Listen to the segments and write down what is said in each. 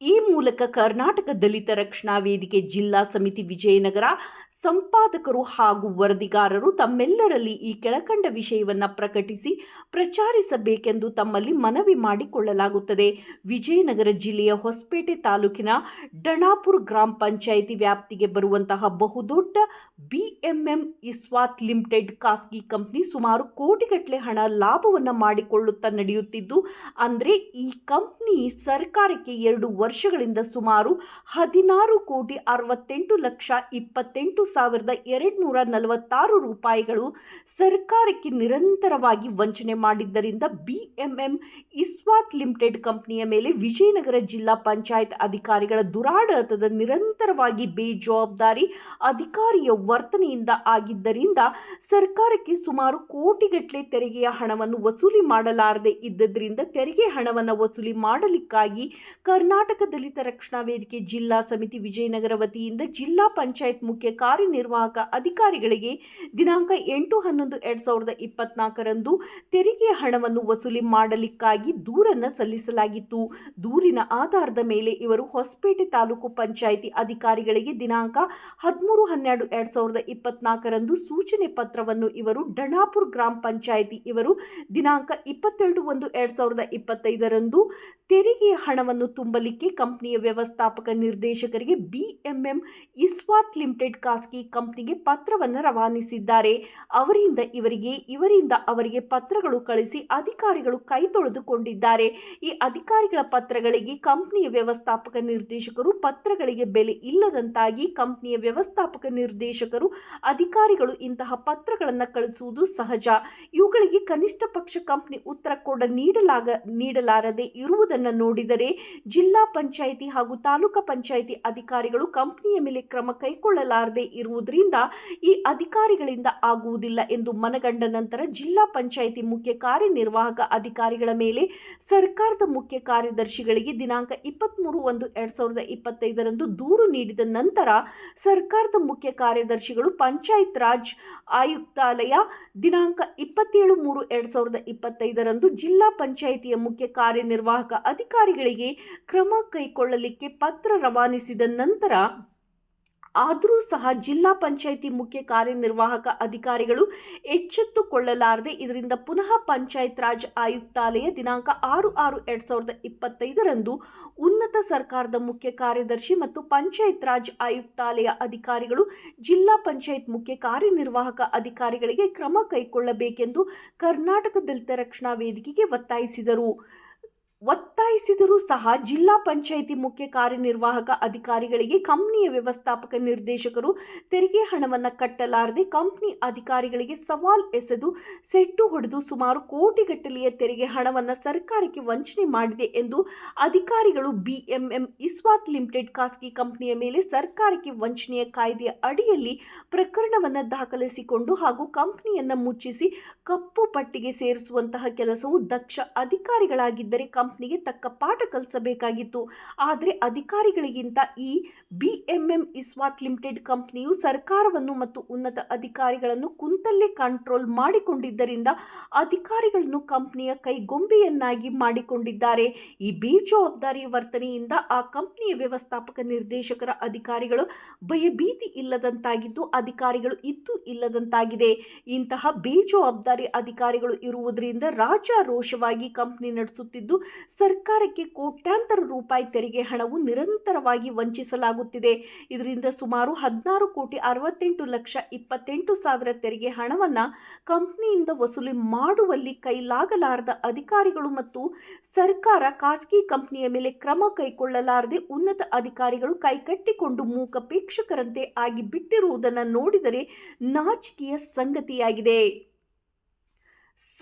ಈ ಮೂಲಕ ಕರ್ನಾಟಕ ದಲಿತ ರಕ್ಷಣಾ ವೇದಿಕೆ ಜಿಲ್ಲಾ ಸಮಿತಿ ವಿಜಯನಗರ ಸಂಪಾದಕರು ಹಾಗೂ ವರದಿಗಾರರು ತಮ್ಮೆಲ್ಲರಲ್ಲಿ ಈ ಕೆಳಕಂಡ ವಿಷಯವನ್ನು ಪ್ರಕಟಿಸಿ ಪ್ರಚಾರಿಸಬೇಕೆಂದು ತಮ್ಮಲ್ಲಿ ಮನವಿ ಮಾಡಿಕೊಳ್ಳಲಾಗುತ್ತದೆ. ವಿಜಯನಗರ ಜಿಲ್ಲೆಯ ಹೊಸಪೇಟೆ ತಾಲೂಕಿನ ಡಣಾಪುರ ಗ್ರಾಮ ಪಂಚಾಯಿತಿ ವ್ಯಾಪ್ತಿಗೆ ಬರುವಂತಹ ಬಹುದೊಡ್ಡ ಬಿಎಂಎಂ ಇಸ್ವಾತ್ ಲಿಮಿಟೆಡ್ ಖಾಸಗಿ ಕಂಪ್ನಿ ಸುಮಾರು ಕೋಟಿಗಟ್ಟಲೆ ಹಣ ಲಾಭವನ್ನು ಮಾಡಿಕೊಳ್ಳುತ್ತಾ ನಡೆಯುತ್ತಿದ್ದು, ಅಂದರೆ ಈ ಕಂಪ್ನಿ ಸರ್ಕಾರಕ್ಕೆ ಎರಡು ವರ್ಷಗಳಿಂದ ಸುಮಾರು ಹದಿನಾರು ಕೋಟಿ ಅರವತ್ತೆಂಟು ಲಕ್ಷ ಇಪ್ಪತ್ತೆಂಟು ಸಾವಿರದ ಎರಡುನೂರ ನಲವತ್ತಾರು ರೂಪಾಯಿಗಳು ಸರ್ಕಾರಕ್ಕೆ ನಿರಂತರವಾಗಿ ವಂಚನೆ ಮಾಡಿದ್ದರಿಂದ ಬಿಎಂಎಂ ಇಸ್ವಾತ್ ಲಿಮಿಟೆಡ್ ಕಂಪನಿಯ ಮೇಲೆ ವಿಜಯನಗರ ಜಿಲ್ಲಾ ಪಂಚಾಯತ್ ಅಧಿಕಾರಿಗಳ ದುರಾಡಳಿತದ ನಿರಂತರವಾಗಿ ಬೇಜವಾಬ್ದಾರಿ ಅಧಿಕಾರಿಯ ವರ್ತನೆಯಿಂದ ಆಗಿದ್ದರಿಂದ ಸರ್ಕಾರಕ್ಕೆ ಸುಮಾರು ಕೋಟಿಗಟ್ಟಲೆ ತೆರಿಗೆಯ ಹಣವನ್ನು ವಸೂಲಿ ಮಾಡಲಾರದೆ ಇದ್ದದ್ರಿಂದ ತೆರಿಗೆ ಹಣವನ್ನು ವಸೂಲಿ ಮಾಡಲಿಕ್ಕಾಗಿ ಕರ್ನಾಟಕ ದಲಿತ ರಕ್ಷಣಾ ವೇದಿಕೆ ಜಿಲ್ಲಾ ಸಮಿತಿ ವಿಜಯನಗರ ವತಿಯಿಂದ ಜಿಲ್ಲಾ ಪಂಚಾಯತ್ ಮುಖ್ಯ ಕಾರ್ಯನಿರ್ವಾಹಕ ಅಧಿಕಾರಿಗಳಿಗೆ ದಿನಾಂಕ ಎಂಟು ಹನ್ನೊಂದು ಎರಡ್ ಸಾವಿರದ ಇಪ್ಪತ್ನಾಲ್ಕರಂದು ತೆರಿಗೆ ಹಣವನ್ನು ವಸೂಲಿ ಮಾಡಲಿಕ್ಕಾಗಿ ದೂರನ್ನು ಸಲ್ಲಿಸಲಾಗಿತ್ತು. ದೂರಿನ ಆಧಾರದ ಮೇಲೆ ಇವರು ಹೊಸಪೇಟೆ ತಾಲೂಕು ಪಂಚಾಯಿತಿ ಅಧಿಕಾರಿಗಳಿಗೆ ದಿನಾಂಕ ಹದಿಮೂರು ಹನ್ನೆರಡು ಎರಡು ಸಾವಿರದ ಇಪ್ಪತ್ನಾಲ್ಕರಂದು ಸೂಚನೆ ಪತ್ರವನ್ನು ಇವರು ಡಣಾಪುರ ಗ್ರಾಮ ಪಂಚಾಯಿತಿ ಇವರು ದಿನಾಂಕ ಇಪ್ಪತ್ತೆರಡು ಒಂದು ಎರಡ್ ಸಾವಿರದ ಇಪ್ಪತ್ತೈದರಂದು ತೆರಿಗೆ ಹಣವನ್ನು ತುಂಬಲಿಕ್ಕೆ ಕಂಪನಿಯ ವ್ಯವಸ್ಥಾಪಕ ನಿರ್ದೇಶಕರಿಗೆ ಬಿಎಂಎಂ ಇಸ್ವಾತ್ ಲಿಮಿಟೆಡ್ ಖಾಸಗಿ ಕಂಪ್ನಿಗೆ ಪತ್ರವನ್ನು ರವಾನಿಸಿದ್ದಾರೆ. ಅವರಿಂದ ಇವರಿಗೆ, ಇವರಿಂದ ಅವರಿಗೆ ಪತ್ರಗಳು ಕಳಿಸಿ ಅಧಿಕಾರಿಗಳು ಕೈ ತೊಳೆದುಕೊಂಡಿದ್ದಾರೆ. ಈ ಅಧಿಕಾರಿಗಳ ಪತ್ರಗಳಿಗೆ ಕಂಪನಿಯ ವ್ಯವಸ್ಥಾಪಕ ನಿರ್ದೇಶಕರು ಪತ್ರಗಳಿಗೆ ಬೆಲೆ ಇಲ್ಲದಂತಾಗಿ ಕಂಪನಿಯ ವ್ಯವಸ್ಥಾಪಕ ನಿರ್ದೇಶಕರು, ಅಧಿಕಾರಿಗಳು ಇಂತಹ ಪತ್ರಗಳನ್ನು ಕಳಿಸುವುದು ಸಹಜ. ಇವುಗಳಿಗೆ ಕನಿಷ್ಠ ಪಕ್ಷ ಕಂಪನಿ ಉತ್ತರ ಕೂಡ ನೀಡಲಾಗ, ನೀಡಲಾರದೆ ಇರುವುದನ್ನು ನೋಡಿದರೆ ಜಿಲ್ಲಾ ಪಂಚಾಯಿತಿ ಹಾಗೂ ತಾಲೂಕು ಪಂಚಾಯಿತಿ ಅಧಿಕಾರಿಗಳು ಕಂಪನಿಯ ಮೇಲೆ ಕ್ರಮ ಕೈಗೊಳ್ಳಲಾರದೆ ಇರುವುದರಿಂದ ಈ ಅಧಿಕಾರಿಗಳಿಂದ ಆಗುವುದಿಲ್ಲ ಎಂದು ಮನಗಂಡ ನಂತರ ಜಿಲ್ಲಾ ಪಂಚಾಯಿತಿ ಮುಖ್ಯ ಕಾರ್ಯನಿರ್ವಾಹಕ ಅಧಿಕಾರಿಗಳ ಮೇಲೆ ಸರ್ಕಾರದ ಮುಖ್ಯ ಕಾರ್ಯದರ್ಶಿಗಳಿಗೆ ದಿನಾಂಕ ಇಪ್ಪತ್ತ್ಮೂರು ಒಂದು ಎರಡು ಸಾವಿರದ ಇಪ್ಪತ್ತೈದರಂದು ದೂರು ನೀಡಿದ ನಂತರ ಸರ್ಕಾರದ ಮುಖ್ಯ ಕಾರ್ಯದರ್ಶಿಗಳು ಪಂಚಾಯತ್ ರಾಜ್ ಆಯುಕ್ತಾಲಯ ದಿನಾಂಕ ಇಪ್ಪತ್ತೇಳು ಮೂರು ಎರಡು ಸಾವಿರದ ಇಪ್ಪತ್ತೈದರಂದು ಜಿಲ್ಲಾ ಪಂಚಾಯಿತಿಯ ಮುಖ್ಯ ಕಾರ್ಯನಿರ್ವಾಹಕ ಅಧಿಕಾರಿಗಳಿಗೆ ಕ್ರಮ ಕೈಗೊಳ್ಳಲಿಕ್ಕೆ ಪತ್ರ ರವಾನಿಸಿದ ನಂತರ ಆದರೂ ಸಹ ಜಿಲ್ಲಾ ಪಂಚಾಯಿತಿ ಮುಖ್ಯ ಕಾರ್ಯನಿರ್ವಾಹಕ ಅಧಿಕಾರಿಗಳು ಎಚ್ಚೆತ್ತುಕೊಳ್ಳಲಾರದೆ ಇದರಿಂದ ಪುನಃ ಪಂಚಾಯತ್ ರಾಜ್ ಆಯುಕ್ತಾಲಯ ದಿನಾಂಕ ಆರು ಆರು ಎರಡ್ ಸಾವಿರದ ಇಪ್ಪತ್ತೈದರಂದು ಉನ್ನತ ಸರ್ಕಾರದ ಮುಖ್ಯ ಕಾರ್ಯದರ್ಶಿ ಮತ್ತು ಪಂಚಾಯತ್ ರಾಜ್ ಆಯುಕ್ತಾಲಯ ಅಧಿಕಾರಿಗಳು ಜಿಲ್ಲಾ ಪಂಚಾಯತ್ ಮುಖ್ಯ ಕಾರ್ಯನಿರ್ವಾಹಕ ಅಧಿಕಾರಿಗಳಿಗೆ ಕ್ರಮ ಕೈಗೊಳ್ಳಬೇಕೆಂದು ಕರ್ನಾಟಕ ದಲಿತ ರಕ್ಷಣಾ ವೇದಿಕೆಗೆ ಒತ್ತಾಯಿಸಿದರು. ಒತ್ತಾಯಿಸಿದರೂ ಸಹ ಜಿಲ್ಲಾ ಪಂಚಾಯಿತಿ ಮುಖ್ಯ ಕಾರ್ಯನಿರ್ವಾಹಕ ಅಧಿಕಾರಿಗಳಿಗೆ ಕಂಪನಿಯ ವ್ಯವಸ್ಥಾಪಕ ನಿರ್ದೇಶಕರು ತೆರಿಗೆ ಹಣವನ್ನು ಕಟ್ಟಲಾರದೆ ಕಂಪನಿ ಅಧಿಕಾರಿಗಳಿಗೆ ಸವಾಲ್ ಎಸೆದು ಸೆಟ್ಟು ಹೊಡೆದು ಸುಮಾರು ಕೋಟಿಗಟ್ಟಲೆಯ ತೆರಿಗೆ ಹಣವನ್ನು ಸರ್ಕಾರಕ್ಕೆ ವಂಚನೆ ಮಾಡಿದೆ ಎಂದು ಅಧಿಕಾರಿಗಳು ಬಿಎಂಎಂ ಇಸ್ವಾತ್ ಲಿಮಿಟೆಡ್ ಖಾಸಗಿ ಕಂಪನಿಯ ಮೇಲೆ ಸರ್ಕಾರಕ್ಕೆ ವಂಚನೆಯ ಕಾಯ್ದೆಯ ಅಡಿಯಲ್ಲಿ ಪ್ರಕರಣವನ್ನು ದಾಖಲಿಸಿಕೊಂಡು ಹಾಗೂ ಕಂಪನಿಯನ್ನು ಮುಚ್ಚಿಸಿ ಕಪ್ಪು ಪಟ್ಟಿಗೆ ಸೇರಿಸುವಂತಹ ಕೆಲಸವು ದಕ್ಷ ಅಧಿಕಾರಿಗಳಾಗಿದ್ದರೆ ಕಂಪ್ನಿಗೆ ತಕ್ಕ ಪಾಠ ಕಲಿಸಬೇಕಾಗಿತ್ತು. ಆದರೆ ಅಧಿಕಾರಿಗಳಿಗಿಂತ ಈ ಬಿಎಂಎಂ ಇಸ್ವಾತ್ ಲಿಮಿಟೆಡ್ ಕಂಪ್ನಿಯು ಸರ್ಕಾರವನ್ನು ಮತ್ತು ಉನ್ನತ ಅಧಿಕಾರಿಗಳನ್ನು ಕುಂತಲ್ಲೇ ಕಂಟ್ರೋಲ್ ಮಾಡಿಕೊಂಡಿದ್ದರಿಂದ ಅಧಿಕಾರಿಗಳನ್ನು ಕಂಪ್ನಿಯ ಕೈಗೊಂಬೆಯನ್ನಾಗಿ ಮಾಡಿಕೊಂಡಿದ್ದಾರೆ. ಈ ಬೇಜವಾಬ್ದಾರಿ ವರ್ತನೆಯಿಂದ ಆ ಕಂಪ್ನಿಯ ವ್ಯವಸ್ಥಾಪಕ ನಿರ್ದೇಶಕರ ಅಧಿಕಾರಿಗಳು ಭಯಭೀತಿ ಇಲ್ಲದಂತಾಗಿದ್ದು, ಅಧಿಕಾರಿಗಳು ಇದ್ದು ಇಲ್ಲದಂತಾಗಿದೆ. ಇಂತಹ ಬೇಜವಾಬ್ದಾರಿ ಅಧಿಕಾರಿಗಳು ಇರುವುದರಿಂದ ರಾಜಾರೋಷವಾಗಿ ಕಂಪ್ನಿ ನಡೆಸುತ್ತಿದ್ದು ಸರ್ಕಾರಕ್ಕೆ ಕೋಟ್ಯಾಂತರ ರೂಪಾಯಿ ತೆರಿಗೆ ಹಣವು ನಿರಂತರವಾಗಿ ವಂಚಿಸಲಾಗುತ್ತಿದೆ. ಇದರಿಂದ ಸುಮಾರು ಹದಿನಾರು ಕೋಟಿ ಅರವತ್ತೆಂಟು ಲಕ್ಷ ಇಪ್ಪತ್ತೆಂಟು ಸಾವಿರ ತೆರಿಗೆ ಹಣವನ್ನು ಕಂಪ್ನಿಯಿಂದ ವಸೂಲಿ ಮಾಡುವಲ್ಲಿ ಕೈಲಾಗಲಾರದ ಅಧಿಕಾರಿಗಳು ಮತ್ತು ಸರ್ಕಾರ ಖಾಸಗಿ ಕಂಪ್ನಿಯ ಮೇಲೆ ಕ್ರಮ ಕೈಗೊಳ್ಳಲಾರದೆ ಉನ್ನತ ಅಧಿಕಾರಿಗಳು ಕೈಕಟ್ಟಿಕೊಂಡು ಮೂಕ ಪ್ರೇಕ್ಷಕರಂತೆ ಆಗಿ ಬಿಟ್ಟಿರುವುದನ್ನು ನೋಡಿದರೆ ನಾಚಿಕೆಯ ಸಂಗತಿಯಾಗಿದೆ.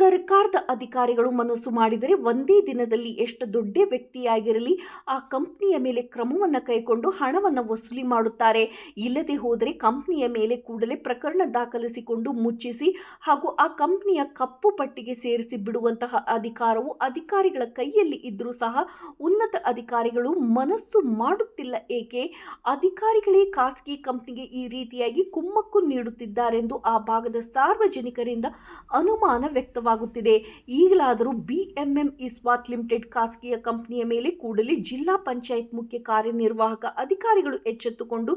ಸರ್ಕಾರದ ಅಧಿಕಾರಿಗಳು ಮನಸ್ಸು ಮಾಡಿದರೆ ಒಂದೇ ದಿನದಲ್ಲಿ ಎಷ್ಟು ದೊಡ್ಡ ವ್ಯಕ್ತಿಯಾಗಿರಲಿ, ಆ ಕಂಪ್ನಿಯ ಮೇಲೆ ಕ್ರಮವನ್ನು ಕೈಗೊಂಡು ಹಣವನ್ನು ವಸೂಲಿ ಮಾಡುತ್ತಾರೆ. ಇಲ್ಲದೆ ಹೋದರೆ ಕಂಪ್ನಿಯ ಮೇಲೆ ಕೂಡಲೇ ಪ್ರಕರಣ ದಾಖಲಿಸಿಕೊಂಡು ಮುಚ್ಚಿಸಿ ಹಾಗೂ ಆ ಕಂಪ್ನಿಯ ಕಪ್ಪು ಪಟ್ಟಿಗೆ ಸೇರಿಸಿ ಬಿಡುವಂತಹ ಅಧಿಕಾರವು ಅಧಿಕಾರಿಗಳ ಕೈಯಲ್ಲಿ ಇದ್ದರೂ ಸಹ ಉನ್ನತ ಅಧಿಕಾರಿಗಳು ಮನಸ್ಸು ಮಾಡುತ್ತಿಲ್ಲ. ಏಕೆ? ಅಧಿಕಾರಿಗಳೇ ಖಾಸಗಿ ಕಂಪ್ನಿಗೆ ಈ ರೀತಿಯಾಗಿ ಕುಮ್ಮಕ್ಕು ನೀಡುತ್ತಿದ್ದಾರೆಂದು ಆ ಭಾಗದ ಸಾರ್ವಜನಿಕರಿಂದ ಅನುಮಾನ ವ್ಯಕ್ತವಾಗುತ್ತಿದೆ. ವ್ಯಕ್ತವಾಗುತ್ತಿದೆ ಈಗಲಾದರೂ ಬಿಎಂಎಂ ಇಸ್ವಾತ್ ಲಿಮಿಟೆಡ್ ಖಾಸಗಿಯ ಕಂಪನಿಯ ಮೇಲೆ ಕೂಡಲೇ ಜಿಲ್ಲಾ ಪಂಚಾಯತ್ ಮುಖ್ಯ ಕಾರ್ಯನಿರ್ವಾಹಕ ಅಧಿಕಾರಿಗಳು ಎಚ್ಚೆತ್ತುಕೊಂಡು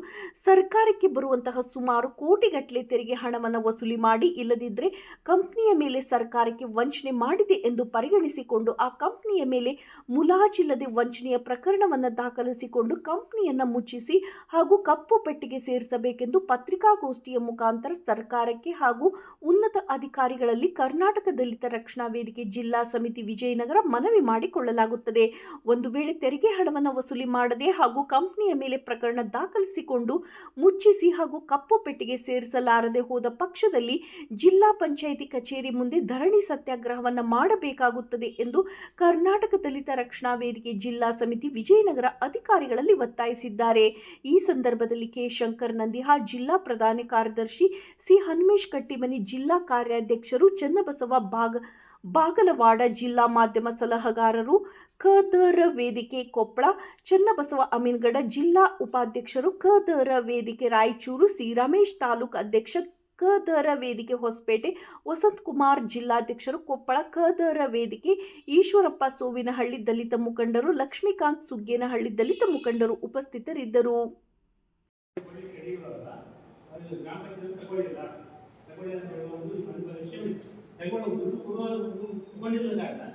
ಸರ್ಕಾರಕ್ಕೆ ಬರುವಂತಹ ಸುಮಾರು ಕೋಟಿಗಟ್ಟಲೆ ತೆರಿಗೆ ಹಣವನ್ನು ವಸೂಲಿ ಮಾಡಿ ಇಲ್ಲದಿದ್ದರೆ ಕಂಪನಿಯ ಮೇಲೆ ಸರ್ಕಾರಕ್ಕೆ ವಂಚನೆ ಮಾಡಿದೆ ಎಂದು ಪರಿಗಣಿಸಿಕೊಂಡು ಆ ಕಂಪನಿಯ ಮೇಲೆ ಮುಲಾಜಿಲ್ಲದೆ ವಂಚನೆಯ ಪ್ರಕರಣವನ್ನು ದಾಖಲಿಸಿಕೊಂಡು ಕಂಪನಿಯನ್ನು ಮುಚ್ಚಿಸಿ ಹಾಗೂ ಕಪ್ಪು ಪೆಟ್ಟಿಗೆ ಸೇರಿಸಬೇಕೆಂದು ಪತ್ರಿಕಾಗೋಷ್ಠಿಯ ಮುಖಾಂತರ ಸರ್ಕಾರಕ್ಕೆ ಹಾಗೂ ಉನ್ನತ ಅಧಿಕಾರಿಗಳಲ್ಲಿ ಕರ್ನಾಟಕ ದಲಿತ ರಕ್ಷಣಾ ವೇದಿಕೆ ಜಿಲ್ಲಾ ಸಮಿತಿ ವಿಜಯನಗರ ಮನವಿ ಮಾಡಿಕೊಳ್ಳಲಾಗುತ್ತದೆ. ಒಂದು ವೇಳೆ ತೆರಿಗೆ ಹಣವನ್ನು ವಸೂಲಿ ಮಾಡದೆ ಹಾಗೂ ಕಂಪನಿಯ ಮೇಲೆ ಪ್ರಕರಣ ದಾಖಲಿಸಿಕೊಂಡು ಮುಚ್ಚಿಸಿ ಹಾಗೂ ಕಪ್ಪು ಪೆಟ್ಟಿಗೆ ಸೇರಿಸಲಾರದೆ ಹೋದ ಪಕ್ಷದಲ್ಲಿ ಜಿಲ್ಲಾ ಪಂಚಾಯಿತಿ ಕಚೇರಿ ಮುಂದೆ ಧರಣಿ ಸತ್ಯಾಗ್ರಹವನ್ನು ಮಾಡಬೇಕಾಗುತ್ತದೆ ಎಂದು ಕರ್ನಾಟಕ ದಲಿತ ರಕ್ಷಣಾ ವೇದಿಕೆ ಜಿಲ್ಲಾ ಸಮಿತಿ ವಿಜಯನಗರ ಅಧಿಕಾರಿಗಳಲ್ಲಿ ಒತ್ತಾಯಿಸಿದ್ದಾರೆ. ಈ ಸಂದರ್ಭದಲ್ಲಿ ಕೆ. ಶಂಕರ್ ನಂದಿಹಾ, ಜಿಲ್ಲಾ ಪ್ರಧಾನ ಕಾರ್ಯದರ್ಶಿ ಸಿ. ಹನುಮೇಶ್ ಕಟ್ಟಿಮನಿ, ಜಿಲ್ಲಾ ಕಾರ್ಯಾಧ್ಯಕ್ಷರು ಚನ್ನಬಸವ ಬಾಗ ಬಾಗಲವಾಡ ಜಿಲ್ಲಾ ಮಾಧ್ಯಮ ಸಲಹೆಗಾರರು ಕದರ ವೇದಿಕೆ ಕೊಪ್ಪಳ ಚನ್ನಬಸವ ಅಮೀನ್ಗಡ ಜಿಲ್ಲಾ ಉಪಾಧ್ಯಕ್ಷರು ಕದರ ವೇದಿಕೆ ರಾಯಚೂರು ಸಿ ರಮೇಶ್ ತಾಲೂಕು ಅಧ್ಯಕ್ಷ ಕದರ ವೇದಿಕೆ ಹೊಸಪೇಟೆ ವಸಂತ್ ಕುಮಾರ್ ಜಿಲ್ಲಾಧ್ಯಕ್ಷರು ಕೊಪ್ಪಳ ಕದರ ವೇದಿಕೆ ಈಶ್ವರಪ್ಪ ಸೋವಿನಹಳ್ಳಿ ದಲಿತ ಮುಖಂಡರು, ಲಕ್ಷ್ಮೀಕಾಂತ್ ಸುಗ್ಗೇನಹಳ್ಳಿ ದಲಿತ ಮುಖಂಡರು ಉಪಸ್ಥಿತರಿದ್ದರು.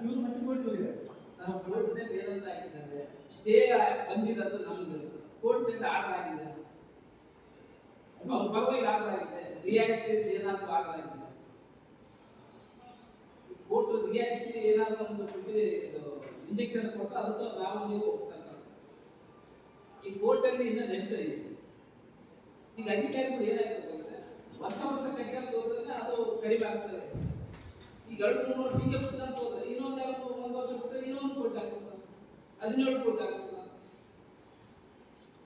ಇವರು ಮತ್ತೆ ಸರ್ ಏನಂತ ಹಾಕಿದ್ದಾರೆ? ಸ್ಟೇ ಬಂದಿರೋದು ನಮಗೆ ಕೋರ್ಟ್ನಿಂದ ಆರ್ಡರ್ ಆಗಿದೆ. ಆಗಿದೆ. ರಿಯಾಯಿತಿ ಏನಾದ್ರು ಆರ್ಡರ್ ಆಗಿದೆ. ಕೋರ್ಟ್ ರಿಯಾಯಿತಿ ಏನಾದ್ರು ಒಂದು ಇಂಜೆಕ್ಷನ್ ಕೊಟ್ಟು ಅದಕ್ಕೆ ನಾವು ನೀವು ಈ ಕೋರ್ಟಲ್ಲಿ ಇನ್ನೂ ನಡೀತಾ ಇದೆ. ಈಗ ಅಧಿಕಾರಿಗಳು ಏನಾಗ್ತದೆ ವರ್ಷ ವರ್ಷ ಕಟ್ಕೊಂತ ಹೋದ್ರೆ ಅದು ಕಡಿಮೆ ಆಗ್ತದೆ. ಈಗ ಎರಡು ಮೂರು ವರ್ಷ ಹಿಂಗೆ ಬಿಟ್ಕೊಂತ ಹೋದ್ರೆ ಇನ್ನೊಂದು ಎರಡು ಒಂದು ವರ್ಷ ಬಿಟ್ಟರೆ ಇನ್ನೊಂದು ಕೋಟಿ ಆಗ್ತದೆ. ಹದಿನೇಳು ಕೋಟಿ ಆಗ್ತದೆ.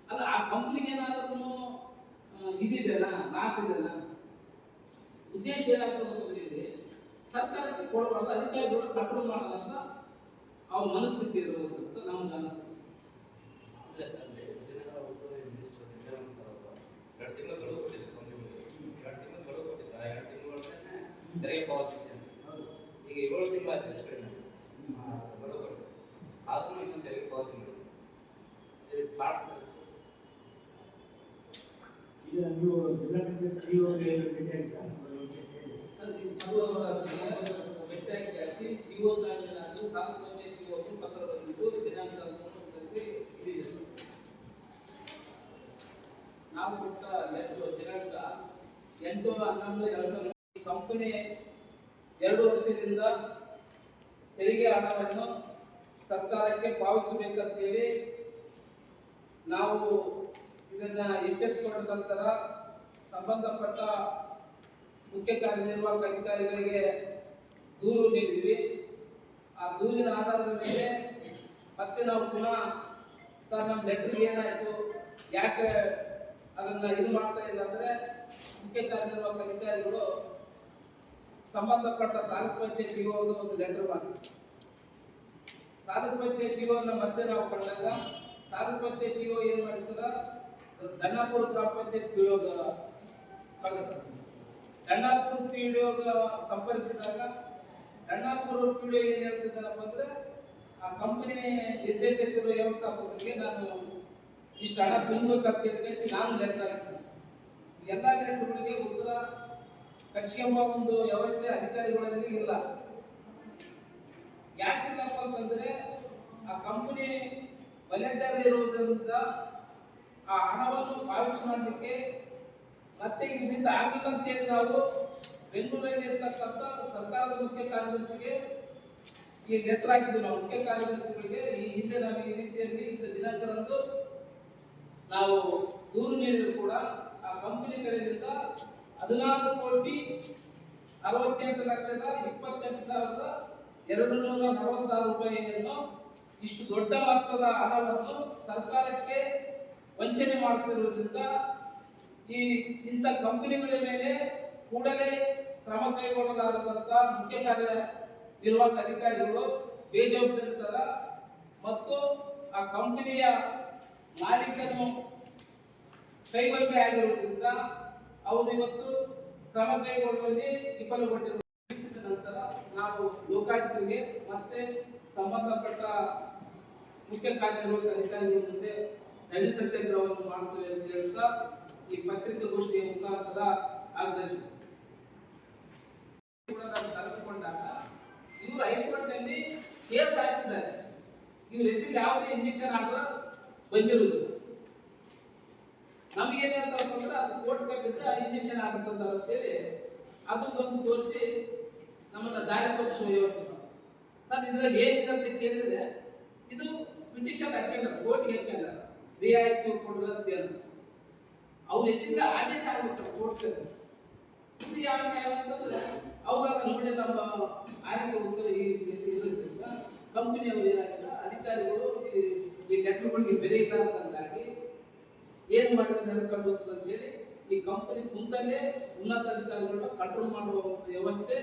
ಅದು ಆ ಕಂಪ್ನಿಗೆ ಏನಾದ್ರೂ ಇದಿದೆಯಲ್ಲ ಲಾಸ್ ಇದೆನಾ ಉದ್ದೇಶ ಏನಾಗ್ತದೆ ಅಂತ ಇಲ್ಲಿ ಸರ್ಕಾರಕ್ಕೆ ಕೊಡಬಾರ್ದು ಅಧಿಕಾರಿಗಳು ಕಂಟ್ರೋಲ್ ಅಂತ ಅವ್ರ ಮನಸ್ಥಿತಿ ಇರಬೇಕು ಅಂತ ನಮ್ಗೆ ಅನಿಸ್ತದೆ ಇಲ್ಲ ಸರ್ ವಿಜಯನಗರ ಉಸ್ತುವಾರಿ ಮಿನಿಸ್ಟರ್ ಜಗನ್ ಸರ್ ಅವರು ಎರಡು ತಿಂಗಳು ಗಡುವು ಕೊಟ್ಟಿದ್ರು ಕಂಪ್ನಿಗೆ ಎರಡು ತಿಂಗಳು ಗಡುವು ಕೊಟ್ಟಿದ್ರು. ಆ ಎರಡು ತಿಂಗಳು ತೆರಿಗೆ ಪಾವತಿಸಿ ಅಂತ ಈಗ ಏಳು ತಿಂಗಳು ಆಯ್ತು ಹೆಚ್ಚು ಕಡಿಮೆ ಬರೋದು ಆದ್ರೂ ಇನ್ನೊಂದು ತೆರಿಗೆ ಇದು ನೀವು ಜಿಲ್ಲಾ ಪಂಚಾಯತ್ ಭೇಟಿ ಸರ್ ಭೇಟಿಯಾಗಿ ಕಳಿಸಿ ತಾಲೂಕು ಪಂಚಾಯತ್ ಹೋಗಿ ಪತ್ರ ಬಂದಿದ್ದು ದಿನಾಂಕ ಹದಿಮೂರು ಸರಿಗೆ ಸರ್. ನಾವು ಕೊಟ್ಟ ಎಂಟು ದಿನಾಂಕ ಎಂಟು ಹನ್ನೊಂದು ಎರಡು ಸಾವಿರ ಈ ಕಂಪನಿ ಎರಡು ವರ್ಷದಿಂದ ತೆರಿಗೆ ಹಣವನ್ನು ಸರ್ಕಾರಕ್ಕೆ ಪಾವತಿಸಬೇಕಂತೇಳಿ ನಾವು ಇದನ್ನ ಎಚ್ಚೆತ್ತುಕೊಂಡ ನಂತರ ಸಂಬಂಧಪಟ್ಟ ಮುಖ್ಯ ಕಾರ್ಯನಿರ್ವಾಹಕ ಅಧಿಕಾರಿಗಳಿಗೆ ದೂರು ನೀಡಿದ್ವಿ. ಆ ದೂರಿನ ಆಧಾರದ ಮೇಲೆ ಮತ್ತೆ ನಾವು ಪುನಃ, ಸರ್ ನಮ್ಮ ಲೆಟರ್ ಏನಾಯ್ತು? ಯಾಕೆ ಅದನ್ನ ಇದು ಮಾಡ್ತಾ ಇಲ್ಲ? ಅಂದ್ರೆ ಮುಖ್ಯ ಕಾರ್ಯನಿರ್ವಾಹಕ ಅಧಿಕಾರಿಗಳು ಸಂಬಂಧಪಟ್ಟ ತಾಲೂಕ್ ಪಂಚಾಯತ್ ಹೋಗಿ ಒಂದು ಲೆಟರ್ ಬಂತು. ತಾಲೂಕ್ ಪಂಚಾಯತ್ ಇಗೋನ ಮತ್ತೆ ನಾವು ಕಂಡಾಗ ತಾಲೂಕ್ ಪಂಚಾಯತ್ ಇಗೋ ಏನ್ ಮಾಡಿರ್ತಾರ ದಣ್ಣಾಪುರ ಗ್ರಾಮ ಪಂಚಾಯತ್ ಪಿಡಿಯೋಗ ಕಳಿಸ್ತಾರೆ. ದಣ್ಣಾಪುರ ಪಿಡಿಯೋಗ ಸಂಪರ್ಕಿಸಿದಾಗ ದಣ್ಣಾಪುರ ಪಿಡಿಯೋ ಏನ್ ಹೇಳ್ತಿದ್ದಾನಪ್ಪ ಅಂದ್ರೆ ಆ ಕಂಪನಿ ನಿರ್ದೇಶಕರು ವ್ಯವಸ್ಥಾಪಕರಿಗೆ ನಾನು ಇಷ್ಟು ಹಣ ತುಂಬಬೇಕಂತ ನಾನು ಲೆಕ್ಕ ಹಾಕಿದ್ದೆ ಎಲ್ಲ ಲೆಟರ್ಗಳಿಗೆ ಉತ್ತರ ಕಟ್ಸ್ಕೊಂಬ ಒಂದು ವ್ಯವಸ್ಥೆ ಅಧಿಕಾರಿಗಳಲ್ಲಿ ಇಲ್ಲ. ಯಾಕಿಲ್ಲಪ್ಪ ಅಂತಂದ್ರೆ ಆ ಕಂಪನಿ ವಲೆಂಟರ್ ಇರುವುದರಿಂದ ಆ ಹಣವನ್ನು ಪಾವತಿ ಮಾಡಲಿಕ್ಕೆ ಮತ್ತೆ ಇದರಿಂದ ಆಗಿಲ್ಲ ಅಂತೇಳಿ ನಾವು ಬೆಂಗಳೂರಲ್ಲಿ ಇರ್ತಕ್ಕಂಥ ಸರ್ಕಾರದ ಮುಖ್ಯ ಕಾರ್ಯದರ್ಶಿಗೆ ಈ ಲೆಟರ್ ಹಾಕಿದ್ವಿ. ನಾವು ಮುಖ್ಯ ಕಾರ್ಯದರ್ಶಿಗಳಿಗೆ ಈ ಹಿಂದೆ ನಾವು ಈ ರೀತಿಯಲ್ಲಿ ಇಂಥ ದಿನಾಂಕರಂದು ನಾವು ದೂರು ನೀಡಿದ್ರು ಕೂಡ ಆ ಕಂಪನಿ ಕಡೆಯಿಂದ ಹದಿನಾರು ಕೋಟಿ ಅರವತ್ತೆಂಟು ಲಕ್ಷದ ಇಪ್ಪತ್ತೆಂಟು ಸಾವಿರದ ಎರಡು ನೂರ ನಲವತ್ತಾರು ರೂಪಾಯಿಯನ್ನು ಇಷ್ಟು ದೊಡ್ಡ ಮೊತ್ತದ ಹಣವನ್ನು ಸರ್ಕಾರಕ್ಕೆ ವಂಚನೆ ಮಾಡುತ್ತಿರುವುದರಿಂದ ಈ ಇಂಥ ಕಂಪನಿಗಳ ಮೇಲೆ ಕೂಡಲೇ ಕ್ರಮ ಕೈಗೊಳ್ಳಲಾಗದಂತ ಮುಖ್ಯ ಕಾರ್ಯ ನಿರ್ವಾಹಕ ಅಧಿಕಾರಿಗಳು, ಬೇಜವಾಬ್ದಾರ ಮತ್ತು ಆ ಕಂಪನಿಯ ಮಾಲೀಕನು ಕೈಗೊಂಬೆ ಆಗಿರುವುದರಿಂದ ಅವರು ಇವತ್ತು ಕ್ರಮ ಕೈಗೊಳ್ಳುವಲ್ಲಿ ವಿಫಲಗೊಂಡಿರುವ ನಂತರ ನಾವು ಲೋಕಾಯುಕ್ತರಿಗೆ ಮತ್ತೆ ಸಂಬಂಧಪಟ್ಟ ಮುಖ್ಯ ಕಾರ್ಯನಿರ್ವಾಹಕ ಅಧಿಕಾರಿಗಳ ಮುಂದೆ ದಂಡಿ ಸತ್ಯಾಗ್ರಹವನ್ನು ಮಾಡುತ್ತೇವೆ ಅಂತ ಹೇಳ್ತಾ ಈ ಪತ್ರಿಕಾಗೋಷ್ಠಿಯ ಮುಖಾಂತರ ಆಗ್ರಹಿಸುತ್ತೇವೆ ಕೂಡ ನಾವು ನಲ್ಲಿ ಕೇಸ್ ಹಾಕಿದ್ದಾರೆ. ಇವ್ರ ಹೆಸರು ಯಾವುದೇ ಇಂಜೆಕ್ಷನ್ ಆಗ ಬಂದಿರುವುದು ನಮ್ಗೆ ಅಂತ ಹೇಳ್ತಾರಪ್ಪ ಅಂದ್ರೆ ಅದು ಕೋಟ್ ಕಟ್ಟಿದ್ರೆ ಇಂಜೆಕ್ಷನ್ ಆಗುತ್ತಂತ ಅಂತೇಳಿ ಅದನ್ನೊಂದು ತೋರಿಸಿ ನಮ್ಮನ್ನ ದಾರಿ ತೋರಿಸುವ ವ್ಯವಸ್ಥೆ ಸರ್, ಇದ್ರಲ್ಲಿ ಏನಿದೆ ಅಂತ ಕೇಳಿದ್ರೆ, ಇದು ಪಿಟಿಷನ್ ಹಾಕ್ಯಂಡ ಕೋರ್ಟ್ಗೆ ಹೆಚ್ಚಾಗ ರಿಯಾಯಿತಿ ಕೊಡ್ರಿ ಅಂತ ಅವ್ರ ಹೆಸರಿಂದ ಆದೇಶ ಆಗ್ಬೇಕು ಕೋರ್ಟ್ ಇದು ಯಾವ ನ್ಯಾಯ ಅಂತಂದ್ರೆ ಅವಾಗ ನೋಡಿ ನಮ್ಮ ಆರೋಗ್ಯ ಉತ್ತರ ಈ ಇರೋದ್ರಿಂದ ಕಂಪನಿಯವರು ಏನಾಗಿಲ್ಲ, ಅಧಿಕಾರಿಗಳು ಈ- ನೆಟ್ವರ್ಕ್ಗಳಿಗೆ ಬೆಲೆ ಇಲ್ಲ ಅಂತಂದಾಗಿ ಏನ್ ಮಾಡಿದ್ರೆ ನಡ್ಕೊಂಡು ಹೋಗ್ತದೆ ಅಂತೇಳಿ ಈ ಕಂಪನಿ ಕುಂತಲ್ಲೇ ಉನ್ನತ ಅಧಿಕಾರಿಗಳನ್ನ ಕಂಟ್ರೋಲ್ ಮಾಡುವ ಒಂದು ವ್ಯವಸ್ಥೆ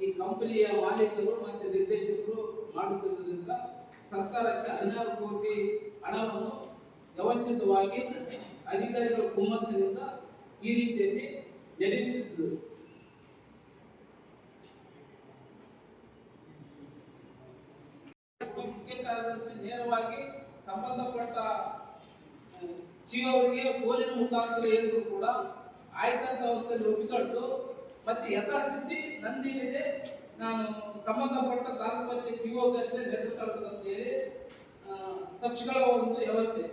ಈ ಕಂಪನಿಯ ಮಾಲೀಕರು ಮತ್ತೆ ನಿರ್ದೇಶಕರು ಮಾಡುತ್ತಿರುವುದರಿಂದ ಸರ್ಕಾರಕ್ಕೆ ಹದಿನಾರು ಕೋಟಿ ಹಣವನ್ನು ವ್ಯವಸ್ಥಿತವಾಗಿ ಅಧಿಕಾರಿಗಳ ಕುಮ್ಮತ್ತಿನಿಂದ ಈ ರೀತಿಯಲ್ಲಿ ನಡೆಯುತ್ತಿದ್ದರು ಮುಖ್ಯ ಕಾರ್ಯದರ್ಶಿ ನೇರವಾಗಿ ಸಂಬಂಧಪಟ್ಟ ಸಿ ಫೋನಿನ ಮುಖಾಂತರ ಹೇಳಿದ್ರು ಕೂಡ ಆಯ್ತಂತ ಅವ್ರ ಕೈಲಿ ಒಪ್ಪಿಕೊಂಡು, ಮತ್ತೆ ಯಥಾಸ್ಥಿತಿ ನಂದೇನಿದೆ. ನಾನು ಸಂಬಂಧಪಟ್ಟ ತಾಲೂಕು ಪಂಚಾಯತ್ ಪಿಒಗಷ್ಟೇ ಲೆಟರ್ ಕಳಿಸೋದಂತ ಹೇಳಿ ತಪ್ಪಿಸ್ಕೊಳ್ಳೋ ಒಂದು ವ್ಯವಸ್ಥೆ.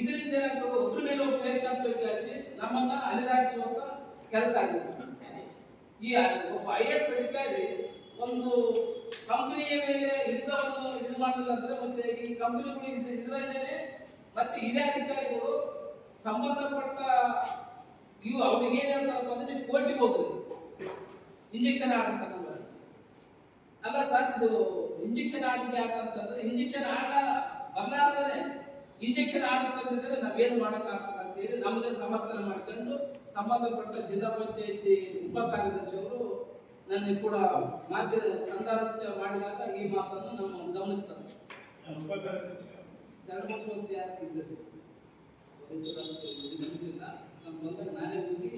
ಇದರಿಂದ ಏನಾಗ್ತದೆ ಒಬ್ಬರ ಮೇಲೆ ಒಬ್ಬರು ಏಕಾಂತವಾಗಿ ನಮ್ಮನ್ನ ಅಲೆದಾಡಿಸುವಂತ ಕೆಲಸ ಆಗಿದೆ. ಈ ಒಬ್ಬ ಐ ಎಸ್ ಅಧಿಕಾರಿ ಒಂದು ಕಂಪನಿಯ ಮೇಲೆ ಹಿಡಿತವನ್ನು ಇದು ಮಾಡಲಿಲ್ಲ ಅಂದ್ರೆ ಮತ್ತೆ ಈ ಕಂಪನಿಗಳು ಇದು ಇದರಲ್ಲೇನೆ ಮತ್ತೆ ಹಿರಿಯ ಅಧಿಕಾರಿಗಳು ಸಂಬಂಧಪಟ್ಟ ಇವು ಅವ್ರಿಗೆ ಏನ್ ಹೇಳ್ತಾರಪ್ಪ ಅಂದ್ರೆ ನೀವು ಕೋರ್ಟಿಗೆ ಹೋಗ್ರಿ. ಇಂಜೆಕ್ಷನ್ ಆಗ್ತಕ್ಕಂಥ ಅಲ್ಲ ಸರ್ ಇದು ಇಂಜೆಕ್ಷನ್ ಆಗಿದೆ ಅಂತಂದ್ರೆ ಇಂಜೆಕ್ಷನ್ ಆಗ ಬರ್ಲಾರ್ದೇ ಇಂಜೆಕ್ಷನ್ ಆಗಬೇಕಂತಿದ್ರೆ ನಾವೇನು ಮಾಡಕ್ ಆಗ್ತದೆ ಅಂತ ಹೇಳಿ ನಮಗೆ ಸಮರ್ಥನೆ ಮಾಡ್ಕೊಂಡು ಸಂಬಂಧಪಟ್ಟ ಜಿಲ್ಲಾ ಪಂಚಾಯತಿ ಉಪ ಕಾರ್ಯದರ್ಶಿ ನನಗೆ ಕೂಡ ಮಾಧ್ಯಮ ಸಂಧಾನ ಮಾಡಿದಾಗ ಈ ಮಾತನ್ನು ನಮ್ಮ ಗಮನಕ್ಕೆ ತಂದರು ಶರಣಬಸವಂತ ಯಾರು ಇದ್ದರು ಇದು ನಾನು ಬಂದಾಗ ನಾನೇ ಹೋಗಿ